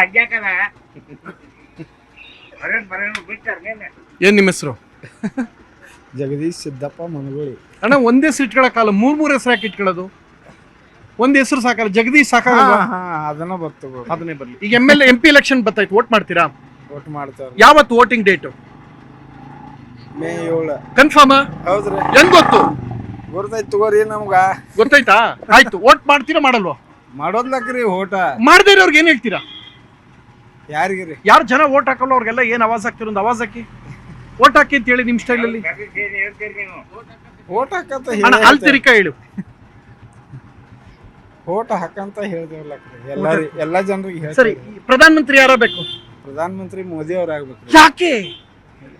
ಹಗ್ಯಾಕದ ಬರೇನ್ ಬರೇನ್ ಬಿಟ್ಟಾರ ನೀನೆ ಏನ್ ನಿಮ್ಮ ಹೆಸರು? ಜಗದೀಶ್ ಸಿದ್ದಪ್ಪ ಮನಗೋಳಿ. ಅಣ್ಣ ಒಂದೇ ಹೆಸರು ಇಟ್ಕೊಳಕ್ಕಲ್ಲ ಮೂರ್ ಮೂರ್ ಹೆಸರು ಯಾಕೆ ಇಟ್ಕೊಳ್ಳೋದು? ಒಂದ್ ಹೆಸರು ಸಾಕಲ್ಲ ಜಗದೀಶ್ ಸಾಕಾಗಲ್ಲ ಅದನ್ನ ಬರ್ತು ಅದನ್ನೇ ಬರ್ಲಿ. ಈಗ M L M P election ಬರ್ತೈತೆ ವೋಟ್ ಮಾಡ್ತೀರಾ? ವೋಟ್ ಮಾಡ್ತಾರೆ. ಯಾವತ್ತು ವೋಟಿಂಗ್ ಡೇಟ್? ಮೇ ಏಳು. ಕನ್ಫರ್ಮ್ ಹೌದ್ರಿ. ಹೆಂಗ್ ಗೊತ್ತು? ಗೊತ್ತಾಯ್ತು ತಗೋರಿ ನಮ್ಗ. ಗೊತ್ತಾಯ್ತಾ? ಆಯ್ತು ವೋಟ್ ಮಾಡ್ತೀರಾ ಮಾಡಲ್ವಾ? ಮಾಡೋದ್ಲಕ್ರಿ ಓಟ. ಮಾಡದೇ ಇರೋರ್ಗೆ ಏನ್ ಹೇಳ್ತೀರಾ? ಯಾರಿಗಿರಿ? ಯಾರು ಜನ ವೋಟ್ ಹಾಕಲ್ಲ ಅವ್ರಿಗೆಲ್ಲ ಏನ್ ಅವಾಜ್ ಹಾಕ್ತಿರೋ ಒಂದು ಅವಾಜ್ ಹಾಕಿ? ವೋಟ್ ಹಾಕಿ ಅಂತ ಹೇಳಿ ನಿಮ್ ಹೇಳ್ತೀರಿ ನೀವು ಓಟ್ ಹಾಕಂತ ಅಣ್ಣ ಅಲ್ಲಿ ತಿರಿಕ ಹೇಳು. ಓಟ್ ಹಾಕಂತ ಹೇಳ್ದೇವಲ್ಲಕ್ರಿ ಎಲ್ಲಾರಿ ಎಲ್ಲಾ ಜನರಿಗೆ ಸರಿ ಪ್ರಧಾನ ಮಂತ್ರಿ ಯಾರ ಬೇಕು? ಪ್ರಧಾನ ಮಂತ್ರಿ ಮೋದಿ ಅವ್ರ ಆಗ್ಬೇಕ್ರಿ ಯಾಕೆ?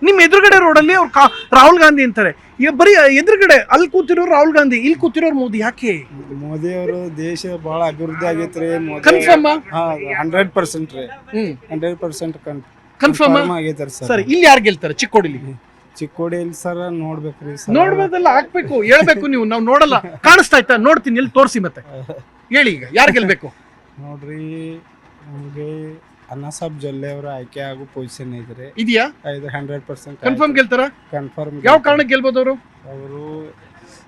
ನಿಮ್ ಎದುರುಗಡೆ ರೋಡಲ್ಲಿ ಅವ್ರು ಕಾ- ರಾಹುಲ್ ಗಾಂಧಿ ಅಂತಾರೆ. ಈಗ ಬರೀ ಎದುರುಗಡೆ ಅಲ್ಲಿ ಕೂತಿರೋರು ರಾಹುಲ್ ಗಾಂಧಿ ಇಲ್ಲಿ ಕೂತಿರೋರು ಮೋದಿ ಯಾಕೆ? ಮೋದಿ ಅವರು ದೇಶ ಬಹಳ ಅಭಿವೃದ್ಧಿ ಆಗೈತೆ ಮೋದಿ ಕನ್ಫರ್ಮ್ ಹಾ ಹಂಡ್ರೆಡ್ ಪರ್ಸೆಂಟ್ ರೀ. ಹ್ಮ್. ಹಂಡ್ರೆಡ್ ಪರ್ಸೆಂಟ್ ಕನ್ಫರ್ಮ್ ಆಗೈತ್ರಿ ಸರ್. ಸರಿ ಇಲ್ಲಿ ಯಾರು ಗೆಲ್ತಾರೆ? ಚಿಕ್ಕೋಡಿಲಿ? ಚಿಕ್ಕೋಡಿಯಲ್ಲಿ ಸರ್ ನೋಡ್ಬೇಕ್ರಿ ಸರ್. ನೋಡ್ಬೋದಲ್ಲ ಹಾಕ್ಬೇಕು. ಹೇಳ್ಬೇಕು ನೀವು ನಾವು ನೋಡಲ್ಲ. ಕಾಣಿಸ್ತಾ ಇತ್ತ? ನೋಡ್ತೀನಿ ಇಲ್ಲಿ ತೋರಿಸಿ ಮತ್ತೆ. ಹೇಳಿ ಈಗ ಯಾರು ಗೆಲ್ಬೇಕು? ನೋಡ್ರಿ ನಮಗೆ ಅನ್ನಸಾಬ್ ಜೊಲ್ಲೆ ಅವರ ಆಯ್ಕೆ ಆಗೋ ಪೊಸಿಷನ್ ಇದ್ರೆ ಇದೆಯಾ? ಇದು ಹಂಡ್ರೆಡ್ ಪರ್ಸೆಂಟ್ ಕನ್ಫರ್ಮ್ ಗೆಲ್ತಾರ? ಕನ್ಫರ್ಮ್ ಯಾವ ಕಾರಣಕ್ಕೆ ಗೆಲ್ಬೋದು ಅವರು? ಅವರು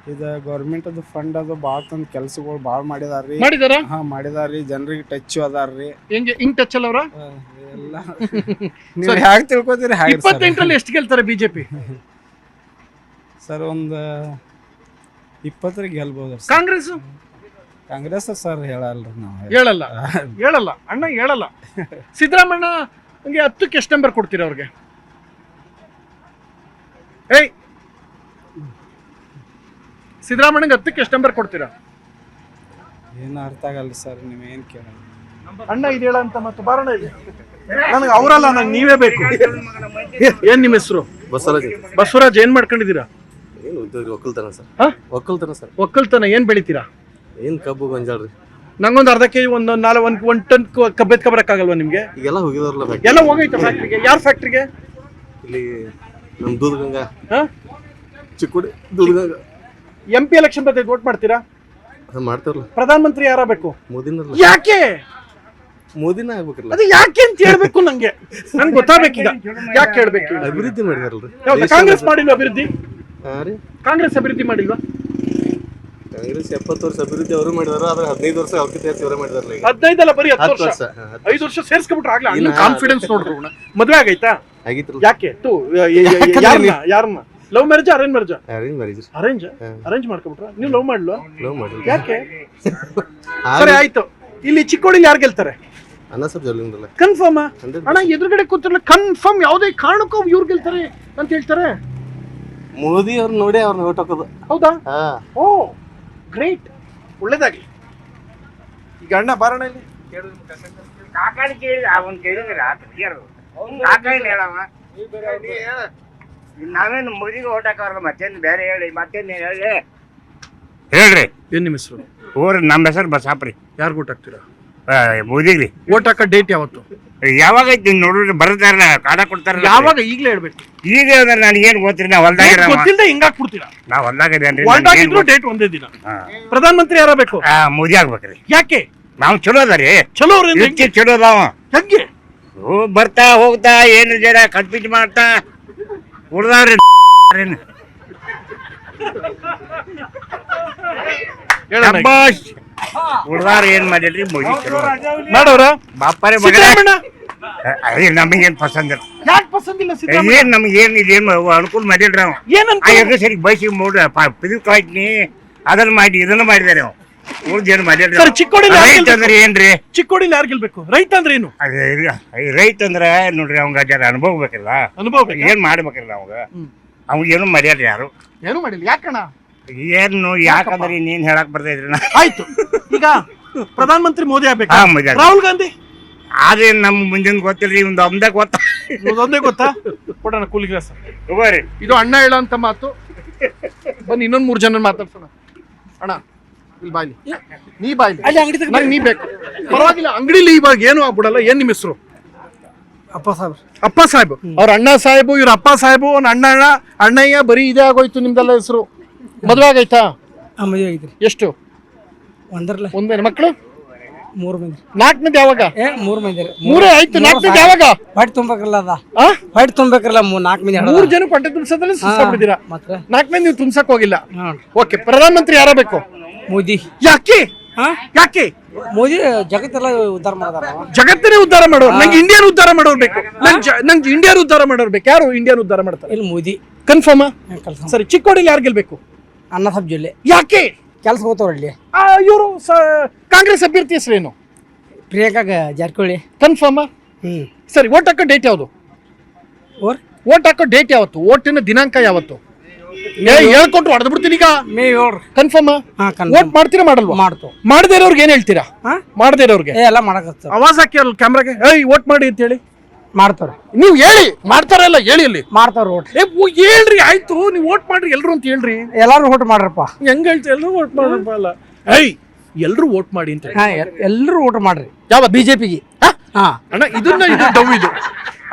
ಇದು ಗೌರ್ಮೆಂಟ್ ಅದು ಫಂಡ್ ಅದು ಭಾಳ ತಂದು ಕೆಲ್ಸಗಳು ಭಾಳ ಮಾಡಿದಾರ್ರಿ. ಮಾಡಿದಾರ? ಹಾ ಮಾಡಿದಾರ್ರಿ. ಜನರಿಗೆ ಟಚ್ ಅದಾರ್ರಿ. ಹೆಂಗೆ ಹಿಂಗ್ ಟಚ್ ಅಲ್ಲ ಅವ್ರ? ಎಲ್ಲ. ನೀವು ಹ್ಯಾಗ ತಿಳ್ಕೊತೀರಿ? ಹ್ಯಾಗ ಇಪ್ಪತ್ತೆಂಟರಲ್ಲಿ ಎಷ್ಟು ಗೆಲ್ತಾರೆ ಬಿಜೆಪಿ? ಸರ್ ಒಂದು ಇಪ್ಪತ್ತರಿಗೆ ಗೆಲ್ಬೋದು ಸರ್. ಕಾಂಗ್ರೆಸ್ ಕಾಂಗ್ರೆಸ್ ಸರ್ ಹೇಳಲ್ರಿ ನಾವು. ಹೇಳಲ್ಲ. ಹೇಳಲ್ಲ. ಅಣ್ಣ ಹೇಳಲ್ಲ. ಸಿದ್ದರಾಮಣ್ಣ ಹಂಗೆ ಹತ್ತಕ್ಕೆ ಎಷ್ಟು ನಂಬರ್ ಕೊಡ್ತೀರಾ ಅವ್ರಿಗೆ? ಏಯ್ ಸಿದ್ದರಾಮಣ್ಣಗೆ ಹತ್ತಕ್ಕೆ ಎಷ್ಟು ನಂಬರ್ ಕೊಡ್ತೀರಾ? ಏನು ಅರ್ಥ ಆಗಲ್ಲ ಸರ್ ನೀವು ಏನು ಕೇಳಲ್ಲ ಅಣ್ಣ ಇದು ಹೇಳ ಅಂತ ಮತ್ತೆ ಬಾರಣ ಇಲ್ಲಿ. ನನಗೆ ಅವರಲ್ಲ ನಂಗೆ ನೀವೇ ಬೇಕು. ಏನ್ ನಿಮ್ಮ ಹೆಸರು? ಬಸವರಾಜ್. ಬಸವರಾಜ್ ಏನ್ ಮಾಡ್ಕೊಂಡಿದ್ದೀರಾ? ಏನು ಉದ್ಯೋಗ ಒಕ್ಕಲ್ತನ ಸರ್? ಹಾ? ಒಕ್ಕಲ್ತನ ಸರ್. ಒಕ್ಕಲ್ತನ ಏನ್ ಬೆಳಿತೀರಾ? ಏನು ಕಬ್ಬು ಗೊಂಜಾಳ ರೀ? ನಂಗೊಂದು ಅರ್ಧ ಕೆಜಿ ಒಂದು ನಾಲ್ಕು ಒಂದು ಒಂದು ಟನ್ ಕಬ್ಬೆತ್ ಎತ್ಕೊಬರಕ್ಕಾಗಲ್ವಾ ನಿಮ್ಗೆ? ಈಗೆಲ್ಲ ಹೋಗಿದಾರಲ್ಲ ಫ್ಯಾಕ್ಟ್ರಿ ಎಲ್ಲ ಹೋಗೈತೆ ಫ್ಯಾಕ್ಟ್ರಿಗೆ ಯಾರು ಫ್ಯಾಕ್ಟ್ರಿಗೆ ಇಲ್ಲಿ ನಮ್ಮ ದೂರ್ಗಂಗಾ ಹಾ? Chikkodi Dudhganga. M P election ಬರ್ತೈತೆ ವೋಟ್ ಮಾಡ್ತೀರಾ? ಪ್ರಧಾನಮಂತ್ರಿ ಮಾಡ್ತಾರಲ್ಲ ಪ್ರಧಾನ ಮಂತ್ರಿ ಯಾರಬೇಕು ಮೋದಿನಲ್ಲ. ಯಾಕೆ? ಮೋದಿನ ಆಗ್ಬೇಕಲ್ಲ. ಅದು ಯಾಕೆ ಅಂತ ಹೇಳ್ಬೇಕು ನಂಗೆ? ನಂಗೆ ಗೊತ್ತಾಗ್ಬೇಕೀಗ. ಯಾಕೆ ಹೇಳ್ಬೇಕು ಈಗ? ಅಭಿವೃದ್ಧಿ ಮಾಡಿದಾರಲ್ರಿ. ಯಾವ್ದು ಕಾಂಗ್ರೆಸ್ ಮಾಡಿಲ್ವಾ ಅಭಿವೃದ್ಧಿ? ಹಾಂ ರೀ. ಕಾಂಗ್ರೆಸ್ ಅಭಿವೃದ್ಧಿ ಮಾಡಿಲ್ವಾ? ಕಾಂಗ್ರೆಸ್ ಎಪ್ಪತ್ತು ವರ್ಷ ಅಭಿವೃದ್ಧಿ ಅವರು ಮಾಡಿದಾರ ಆದ್ರೆ ಹದಿನೈದು ವರ್ಷ ಅವಕ್ಕೆ ಇವರು ಅವರೇ ಮಾಡಿದಾರಲ್ಲ ಈಗ. ಹದಿನೈದಲ್ಲ ಬರೀ ಹತ್ತು ಹತ್ತು ವರ್ಷ. ವರ್ಷ ಹಾ, ಹತ್ತು ಐದು ವರ್ಷ ಸೇರ್ಸ್ಕೊಬಿಟ್ರೆ ಆಗ್ಲಾ? ಇನ್ನ ಕಾನ್ಫಿಡೆನ್ಸ್ ನೋಡ್ರು ಅವ್ನ. ಮದ್ವೆ ಆಗೈತಾ? ಆಗಿತ್ತು ಯಾಕೆ? ತು ಯಾರನ್ನ ಯಾರನ್ನ love marriage arrange marriage arrange marriage arrange. Arrange ಮಾಡ್ಕೊಬಿಟ್ರ ನೀವು ಲವ್ ಮಾಡ್ಲು ಲವ್ ಮಾಡಿ ಯಾಕೆ? ಸರಿ ಆಯ್ತು. ಇಲ್ಲಿ ಚಿಕ್ಕೋಡಿಲಿ ಯಾರು ಗೆಲ್ತಾರೆ? ಅನ್ನ ಸರ್ ಜಲ್ಲಿಂದಲ್ಲ ಕನ್ಫರ್ಮ್ ಅಣ್ಣ ಎದುರುಗಡೆ ಕೂತಿರಲ್ಲ ಕನ್ಫರ್ಮ್ ಯಾವುದೇ ಕಾರಣಕ್ಕೂ ಇವ್ರು ಗೆಲ್ತಾರೆ ಅಂತ ಹೇಳ್ತಾರೆ. ಮೋದಿ ಅವ್ರು ನೋಡಿ ಅವ್ರನ್ನ ಓಟ್ ಹಾಕೋದು. ಹೌದಾ? ಹಾ. ಓ ಗ್ರೇಟ್ ಒಳ್ಳೇದಾಗ್ಲಿ. ಈಗ ಅಣ್ಣ ಬಾರಣ ಇಲ್ಲಿ. ಕಾಕಾಣಿ ಕೇಳಿದ ಅವನ್ ಕೇಳಿದ್ರ ಕಾಕಾಯಿ ಹೇಳವ ನಾವೇನು ಮೋದಿಗೆ ಓಟ್ ಹಾಕೋರ್ಗ ಮತ್ತೇನು ಬೇರೆ ಹೇಳಿ ಮತ್ತೇನು ಹೇಳಿ. ಹೇಳ್ರಿ. ಏನ್ ನಿಮ್ಮ ಹೆಸರು? ಊರ್ ನಮ್ಮ ಹೆಸರು ಬಸಾಪ್ರಿ. ಯಾರು ಓಟ್ ಹಾಕ್ತೀರಾ? ಮೋದಿಗ್ರಿ. ಓಟ್ ಹಾಕೋ ಡೇಟ್ ಯಾವತ್ತು? ಯಾವಾಗ ಐತಿ ನೋಡ್ರಿ ಬರ್ತಾರಲ್ಲ ಕಾಡ ಕೊಡ್ತಾರ ಯಾವಾಗ ಈಗಲೇ ಹೇಳ್ಬೇಕು. ಈಗ ಅಂದ್ರೆ ನನಗೇನು ಗೊತ್ತಿರಿ ನಾ ಹೊಲ್ದಾಗ ಗೊತ್ತಿಲ್ಲದೆ ಹಿಂಗ್ ಹಾಕ್ಬಿಡ್ತೀರಾ? ನಾ ಹೊಲ್ದಾಗ ಇದೇನ್ರಿ ಡೇಟ್ ಒಂದೇ ದಿನ. ಪ್ರಧಾನ ಮಂತ್ರಿ ಯಾರ ಬೇಕು ಮೋದಿ ಆಗ್ಬೇಕ್ರಿ. ಯಾಕೆ? ನಾವು ಚಲೋ ಅದಾರಿ. ಚಲೋ ಅವ್ರಿಂದ ಚಲೋ ಅದಾವ. ಹೆಂಗೆ? ಓ ಬರ್ತಾ ಹೋಗ್ತಾ ಏನು ಜರ ಕನ್ಫ್ಯೂಸ್ ಮಾಡ್ತಾ. ಉಳ್ದಾವ್ರಿ ಉಳ್ದಾರ ಏನ್ ಮಾಡಿಲ್ರಿ? ಚಲೋ. ಮಾಡೋರ? ಬಾಪಾರೆ ಮಗನ ಸಿದ್ದರಾಮಣ್ಣ? ಅದೇ ನಮಗೇನ್ ಪಸಂದ್ ಇಲ್ಲ. ಯಾಕೆ ಸಿದ್ದರಾಮಯ್ಯ ಏನ್ ನಮ್ಗೆ ಏನ್ ಇದೇನ್ ಅನುಕೂಲ ಮಾಡಿಲ್ರಿ ಅವ. ಏನಂತ? ಸರಿ ಬಯಸಿ ಮೂಡ ಪಿದು ಕಳಿಸ್ನಿ ಅದನ್ನ ಮಾಡಿ ಇದನ್ನ ಮಾಡಿದಾರೆ ಅವ. ಉಳ್ದ ಏನ್ ಮಾಡಿಲ್ರಿ ಸರ್, ಚಿಕ್ಕೋಡಿಲಿ ಯಾರ್ ರೈತ ಅಂದ್ರೆ ಏನ್ರಿ? ಚಿಕ್ಕೋಡಿಲಿ ಯಾರು ಗೆಲ್ಬೇಕು ರೈತ ಅಂದ್ರೆ ಏನು? ಅದೇ ರೈತ ಅಂದ್ರೆ ನೋಡ್ರಿ ಅವಂಗ ಜರ ಅನುಭವ ಬೇಕಲ್ಲ ಅನುಭವ ಬೇಕಾ? ಏನ್ ಮಾಡ್ಬೇಕಲ್ಲ ಅವಾಗ? ಹ್ಮ್. ಅವಾಗ ಏನು ಮಾಡ್ಯಾರ ಯಾರು? ಏನು ಮಾಡಿಲ್ಲ. ಯಾಕಣ್ಣ? ಏನು ಯಾಕಂದ್ರೆ ನೀನ್ ಹೇಳಕ್ ಬರ್ತೈತ್ರಿ ನಾ? ಆಯ್ತು. ಈಗ ಪ್ರಧಾನ ಮಂತ್ರಿ ಮೋದಿ ಆಗ್ಬೇಕು? ಹಾ. ರಾಹುಲ್ ಗಾಂಧಿ? ಅದೇನ್ ನಮ್ ಮುಂದಿನ ಗೊತ್ತಿಲ್ರಿ ಒಂದು ಅಮ್ದಾಗ ಗೊತ್ತ ಒಂದೇ ಗೊತ್ತಾ? ಕೊಡೋಣ ಕೂಲಿ ಕೆಲಸ ತಗೋರಿ. ಇದು ಅಣ್ಣ ಹೇಳೋ ಅಂತ ಮಾತು. ಬನ್ನಿ ಇನ್ನೊಂದ್ ಮೂರ್ ಜನ ಮಾತಾಡ್ಸೋಣ. ಅಣ್ಣ ಇಲ್ಲಿ ಬಾಯ್ಲಿ. ನೀ ಬಾಯ್ಲಿ. ನಂಗೆ ನೀ ಬೇಕು. ಪರವಾಗಿಲ್ಲ ಅಂಗಡಿಲಿ ಇವಾಗ ಏನು ಆಗ್ಬಿಡಲ್ಲ ಏನು ನಿಮ್ಮ ಹೆಸರು? ಅಪ್ಪ ಸಾಹೇಬ್. ಅಪ್ಪ ಸಾಹೇಬ್. ಅವ್ರ ಅಣ್ಣ ಸಾಹೇಬು ಇವ್ರ ಅಪ್ಪ ಸಾಹೇಬು ಅವ್ನ ಅಣ್ಣ ಅಣ್ಣ ಅಣ್ಣಯ್ಯ ಬರೀ ಇದೇ ಆಗೋಯ್ತು ನಿಮ್ದೆಲ್ಲ ಹೆಸರು. ಮದ್ವೆ ಆಗೈತಾ? ಮದುವೆ ಎಷ್ಟು? ಒಂದರಲ್ಲ. ಒಂದೇ ಮಕ್ಕಳು ಮೂರು ಮಂದಿ. ನಾಲ್ಕನೇದು ಯಾವಾಗ? ಏ ಮೂರು ಮಂದಿ ರೀ. ಮೂರೇ ಆಯ್ತು ನಾಲ್ಕನೇದು ಯಾವಾಗ? ಹೊಟ್ಟೆ ತುಂಬಬೇಕಲ್ಲ ಅದ. ಆ? ಹೊಟ್ಟೆ ಮೂರು ಮೂರ್ ನಾಲ್ಕು ಮಂದಿ. ಮೂರು ಜನ ಪಟ್ಟೆ ತುಂಬಿಸೋದ್ರಲ್ಲಿ ಸುಸ್ತಾಗ್ಬಿಟ್ಟಿದ್ದೀರಾ? ನಾಲ್ಕು ಮಂದಿ ನೀವು ತುಂಬ್ಸಕ್ ಹೋಗಿಲ್ಲ? ಹಾ. ಓಕೆ ಪ್ರಧಾನಮಂತ್ರಿ ಯಾರ ಬೇಕು? ಮೋದಿ. ಯಾಕೆ? ಹಾ? ಯಾಕೆ? ಮೋದಿ ಜಗತ್ತೆಲ್ಲ ಉದ್ಧಾರ ಮಾಡ್ದಾರ. ಜಗತ್ತನ್ನೇ ಉದ್ಧಾರ ಮಾಡೋರು. ನಂಗೆ ಇಂಡಿಯನ್ ಉದ್ಧಾರ ಮಾಡೋರು ಬೇಕು. ನಂಗೆ ಜ- ನಂಗೆ ಇಂಡಿಯಾನ್ ಉದ್ಧಾರ ಮಾಡೋರು ಬೇಕು. ಯಾರು ಇಂಡಿಯನ್ ಉದ್ಧಾರ ಮಾಡ್ತಾರೆ? ಇಲ್ಲಿ ಮೋದಿ. ಕನ್ಫರ್ಮ್ ಕೆಲಸ ಸರಿ ಚಿಕ್ಕೋಡಿಲಿ ಯಾರು ಗೆಲ್ಬೇಕು? ಅನ್ನ ಸಾಬ್ ಜಿಲ್ಲೆ ಯಾಕೆ? ಕೆಲಸ ಹೋಗ್ತಾವ್ರ ಇಲ್ಲಿ ಇವರು ಕಾಂಗ್ರೆಸ್ ಅಭ್ಯರ್ಥಿ ಹೆಸರೇನು? ಪ್ರಿಯಾಂಕಾ ಗ- ಜಾರಕಿಹೊಳಿ. ಕನ್ಫರ್ಮ್ ಹ್ಮ್. ಸರಿ ಓಟ್ ಹಾಕೋ ಡೇಟ್ ಯಾವುದು? ಓರ್ ಓಟ್ ಹಾಕೋ ಡೇಟ್ ಯಾವತ್ತು? ಓಟಿನ ದಿನಾಂಕ ಯಾವತ್ತು? ಏ, ಹೇಳ್ಕೊಟ್ರು ಹೊಡೆದು ಬಿಡ್ತೀನಿ ಈಗ. ಮೇ ಏಳ್ರಿ ಕನ್ಫರ್ಮ್ ಹಾ ಕನ್ಫರ್ಮ್ ಮಾಡ್ತೀರಾ ಮಾಡಲ್ವಾ? ಮಾಡ್ತು ಮಾಡದೇ ಇರೋರ್ಗೆ ಏನ್ ಹೇಳ್ತೀರಾ? ಹಾ? ಮಾಡದೇ ಇರೋರ್ಗೆ. ಏ ಎಲ್ಲ ಮಾಡಕತ್ತ ಅವಾಜ್ ಹಾಕಿ ಅಲ್ಲಿ ಕ್ಯಾಮ್ರಾಗೆ ಏಯ್ ಓಟ್ ಮಾಡಿ ಅಂತ ಹೇಳಿ. ಮಾಡ್ತಾರ ನೀವು ಹೇಳಿ ಮಾಡ್ತಾರಲ್ಲ ಹೇಳಿ ಅಲ್ಲಿ ಮಾಡ್ತಾರ ಓಟ್ ಏ ಓ, ಹೇಳ್ರಿ ಆಯ್ತು ನೀವು ಓಟ್ ಮಾಡ್ರಿ ಎಲ್ರು ಅಂತ ಹೇಳ್ರಿ. ಎಲ್ಲಾರು ಓಟ್ ಮಾಡ್ರಪ್ಪ. ಹೆಂಗ್ ಹೇಳ್ತಿ ಎಲ್ಲರೂ ಓಟ್ ಮಾಡ್ರಪ್ಪ ಅಲ್ಲ. ಏಯ್ ಎಲ್ರು ಓಟ್ ಮಾಡಿ ಅಂತ ಹೇಳಿ. ಹಾ ಎಲ್ಲರೂ ಓಟ್ ಮಾಡ್ರಿ. ಯಾವ ಬಿಜೆಪಿಗೆ ಹಾ? ಹಾ. ಅಣ್ಣ ಇದನ್ನ ಇದು ಡವ್ ಇದು.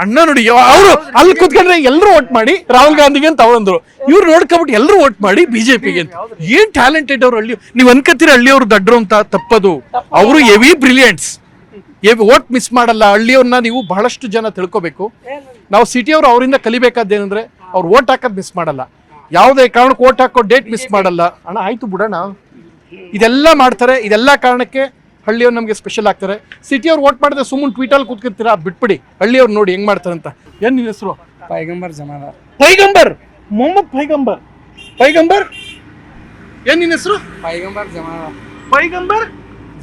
ಅಣ್ಣ ನೋಡಿ ಅವರು ಅಲ್ಲಿ ಕುತ್ಕೊಂಡ್ರೆ ಎಲ್ಲರೂ ಓಟ್ ಮಾಡಿ, ರಾಹುಲ್ ಗಾಂಧಿಗೆ ಅಂತ ಅವರಂದ್ರು ಇವ್ರು ನೋಡ್ಕೊಬಿಟ್ಟು ಎಲ್ಲರೂ ಓಟ್ ಮಾಡಿ ಬಿಜೆಪಿಗೆ ಅಂತ. ಏನ್ ಟ್ಯಾಲೆಂಟೆಡ್ ಅವ್ರು ಹಳ್ಳಿ ನೀವ್ ಅನ್ಕತ್ತೀರ ಹಳ್ಳಿಯವ್ರು ದಡ್ರು ಅಂತ ತಪ್ಪದು. ಅವರು ಎವಿ ಬ್ರಿಲಿಯಂಟ್ಸ್ ಓಟ್ ಮಿಸ್ ಮಾಡಲ್ಲ. ಹಳ್ಳಿಯವ್ರನ್ನ ನೀವು ಬಹಳಷ್ಟು ಜನ ತಿಳ್ಕೊಬೇಕು. ನಾವು ಸಿಟಿಯವರು ಅವರಿಂದ ಕಲಿಬೇಕಾದ್ದೇನೆಂದ್ರೆ, ಅವ್ರು ಓಟ್ ಹಾಕೋದ್ ಮಿಸ್ ಮಾಡಲ್ಲ. ಯಾವುದೇ ಕಾರಣಕ್ಕೆ ಓಟ್ ಹಾಕೋ ಡೇಟ್ ಮಿಸ್ ಮಾಡಲ್ಲ. ಅಣ್ಣ, ಆಯ್ತು ಬಿಡೋಣ. ಇದೆಲ್ಲ ಮಾಡ್ತಾರೆ. ಇದೆಲ್ಲ ಕಾರಣಕ್ಕೆ ಹಳ್ಳಿಯವ್ರು ನಮಗೆ ಸ್ಪೆಷಲ್ ಆಗ್ತಾರೆ. ಸಿಟಿಯವ್ರು ಓಟ್ ಮಾಡಿದ್ರೆ ಸುಮ್ಮನೆ ಟ್ವೀಟಲ್ಲಿ ಕೂತ್ಕೊತೀರಾ? ಅದ್ ಬಿಟ್ಬಿಡಿ. ಹಳ್ಳಿಯವ್ರು ನೋಡಿ ಹೆಂಗ್ ಮಾಡ್ತಾರೆ ಅಂತ. ಏನ್ ನಿನ್ನ ಹೆಸರು? ಪೈಗಂಬರ್ ಜಮಾನ ಪೈಗಂಬರ್? ಮೊಹಮ್ಮದ್ ಪೈಗಂಬರ್. ಪೈಗಂಬರ್? ಏನು ನಿನ್ನ ಹೆಸರು? ಪೈಗಂಬರ್ ಜಮಾನ ಪೈಗಂಬರ್?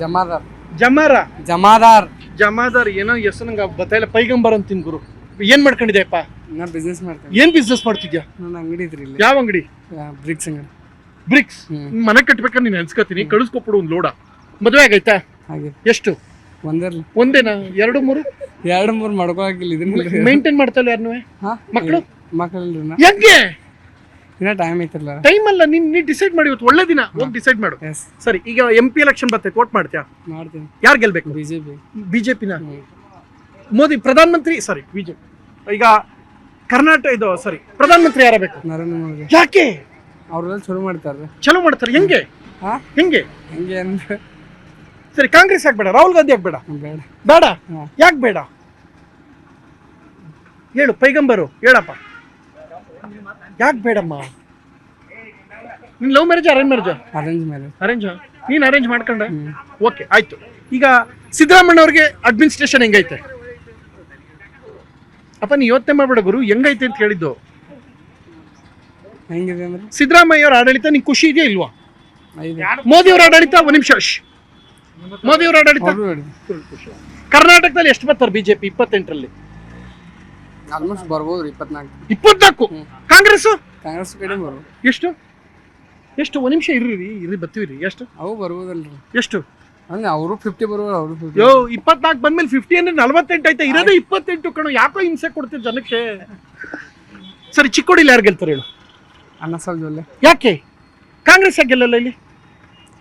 ಜಮಾದಾರ್. ಜಮಾರ. ಜಮಾದಾರ್. ಜಮಾದಾರ್ ಏನೋ ಹೆಸರು ನಂಗೆ ಬತ್ತಾಯಿಲ್ಲ ಪೈಗಂಬರ್ ಅಂತೀನಿ ಗುರು. ಏನ್ ಮಾಡ್ಕೊಂಡಿದ್ಯಪ್ಪ ನಾನು ಬಿಸ್ನೆಸ್ ಮಾಡ್ತೀನಿ. ಏನ್ ಬಿಸ್ನೆಸ್ ಮಾಡ್ತಿದ್ಯಾ? ನನ್ನ ಅಂಗಡಿ ಇದ್ರಿ ಇಲ್ಲಿ. ಯಾವ ಅಂಗಡಿ? ಬ್ರಿಕ್ಸ್ ಅಂಗಡಿ. ಬ್ರಿಕ್ಸ್ ಮನೆ ಕಟ್ಬೇಕಾದ್ರೆ ನೀನು ಅನ್ಸ್ಕೊತೀನಿ. ಕಳಿಸ್ಕೊಬಿಡು ಒಂದು ಲೋಡ ಮದುವೆ ಆಗೈತಾ ಹಾಗೆ. ಎಷ್ಟು? ಒಂದೇ ಒಂದೇನಾ? ಎರಡು ಮೂರು? ಎರಡು ಮೂರು ಮಾಡ್ಕೋ ಹಾಕಿಲ್ಲ ಇದನ್ನ ಮೇಂಟೈನ್ ಮಾಡ್ತಲ್ಲ ಯಾರನ್ನೂ ಹಾ? ಮಕ್ಳು? ಮಕ್ಕಳಿಲ್ರಿ ಹೆಂಗೆ? ಇನ್ನ ಟೈಮ್ ಐತಿಲ್ಲ. ಟೈಮ್ ಅಲ್ಲ ನೀನ್ ನೀ ಡಿಸೈಡ್ ಮಾಡಿ ಇವತ್ತು ಒಳ್ಳೆ ದಿನ. ಹೋಗಿ ಡಿಸೈಡ್ ಮಾಡು. ಸರಿ ಈಗ ಎಂ ಪಿ ಎಲೆಕ್ಷನ್ ಬರ್ತೈತೆ ವೋಟ್ ಮಾಡ್ತೀಯಾ? ಮಾಡ್ತೀನಿ. ಯಾರು ಗೆಲ್ಬೇಕು? ಬಿಜೆಪಿ ಬಿಜೆಪಿನ ಮೋದಿ ಪ್ರಧಾನಮಂತ್ರಿ? ಸಾರಿ ಬಿಜೆಪಿ ಈಗ ಕರ್ನಾಟಕ ಇದು ಸಾರಿ ಪ್ರಧಾನಮಂತ್ರಿ ಯಾರ ಬೇಕು? ನರೇಂದ್ರ ಮೋದಿ. ಯಾಕೆ? ಅವರೆಲ್ಲ ಚಲೋ ಮಾಡ್ತಾರೆ ಚಲೋ ಮಾಡ್ತಾರೆ. ಹೆಂಗೆ? ಹಾ? ಹೆಂಗೆ? ಹೆಂಗೆ ಅಂದ್ರೆ ಸರಿ ಕಾಂಗ್ರೆಸ್ ಯಾಕೆ ಬೇಡ? ರಾಹುಲ್ ಗಾಂಧಿ ಯಾಕೆ ಬೇಡ? ಬೇಡ. ಬೇಡ? ಯಾಕೆ ಬೇಡ? ಹೇಳು ಪೈಗಂಬರು ಹೇಳಪ್ಪ. ಯಾಕೆ ಬೇಡಮ್ಮ? ನಿನ್ love marriage arrange marriage arrange marriage arrange ನೀನು ಅರೇಂಜ್ ಮಾಡ್ಕೊಂಡೆ? ಓಕೆ ಆಯ್ತು. ಈಗ ಸಿದ್ದರಾಮಣ್ಣ ಅವ್ರಿಗೆ ಅಡ್ಮಿನಿಸ್ಟ್ರೇಷನ್ ಹೆಂಗೈತೆ? ಅಪ್ಪ ನೀ ಯೋಚನೆ ಮಾಡ್ಬೇಡ ಗುರು ಹೆಂಗೈತೆ ಅಂತ ಕೇಳಿದ್ದು ಹೆಂಗಿದೆ ಅಂದ್ರೆ? ಸಿದ್ದರಾಮಯ್ಯ ಅವ್ರ ಆಡಳಿತ ನಿಂಗೆ ಖುಷಿ ಇದೆಯಾ ಇಲ್ವಾ? ಮೋದಿ ಅವ್ರ ಆಡಳಿತ ಒಂದು ನಿಮಿಷ ಮೋದಿ ಅವರ ಆಡಳಿತ? ಕರ್ನಾಟಕದಲ್ಲಿ ಎಷ್ಟು ಬರ್ತಾರೆ ಬಿಜೆಪಿ ಇಪ್ಪತ್ತೆಂಟರಲ್ಲಿ? ಆಲ್ಮೋಸ್ಟ್ ಬರ್ಬೋದು ಇಪ್ಪತ್ನಾಲ್ಕು. ಇಪ್ಪತ್ನಾಲ್ಕು? ಕಾಂಗ್ರೆಸ್ ಕಾಂಗ್ರೆಸ್ ಕಡೆ ಎಷ್ಟು? ಎಷ್ಟು? ಒಂದ್ ನಿಮಿಷ ಇರ್ರಿ ಇರ್ರಿ ಬರ್ತೀವಿ ಎಷ್ಟು? ಅವು ಬರ್ಬೋದಲ್ರಿ. ಎಷ್ಟು? ಅಂದ್ರೆ ಅವರು ಫಿಫ್ಟಿ ಬರ್ಬೋದು ಅವರು ಯೋ ಇಪ್ಪತ್ನಾಲ್ಕು ಬಂದ್ಮೇಲೆ ಫಿಫ್ಟಿ ಅಂದ್ರೆ ನಲ್ವತ್ತೆಂಟು ಐತೆ ಇರೋದೇ ಇಪ್ಪತ್ತೆಂಟು ಕಣ ಯಾಕೋ ಹಿಂಸೆ ಕೊಡ್ತೀವಿ ಜನಕ್ಕೆ? ಸರಿ ಚಿಕ್ಕೋಡಿಲ್ಲ ಯಾರು ಗೆಲ್ತಾರೆ ಹೇಳು? ಅನ್ನ ಸಾಲ್ ಜೊಲ್ಲೆ. ಯಾಕೆ? ಕಾಂಗ್ರೆಸ್ ಯಾಕೆ ಗೆಲ್ಲಲ್ಲ ಇಲ್ಲಿ?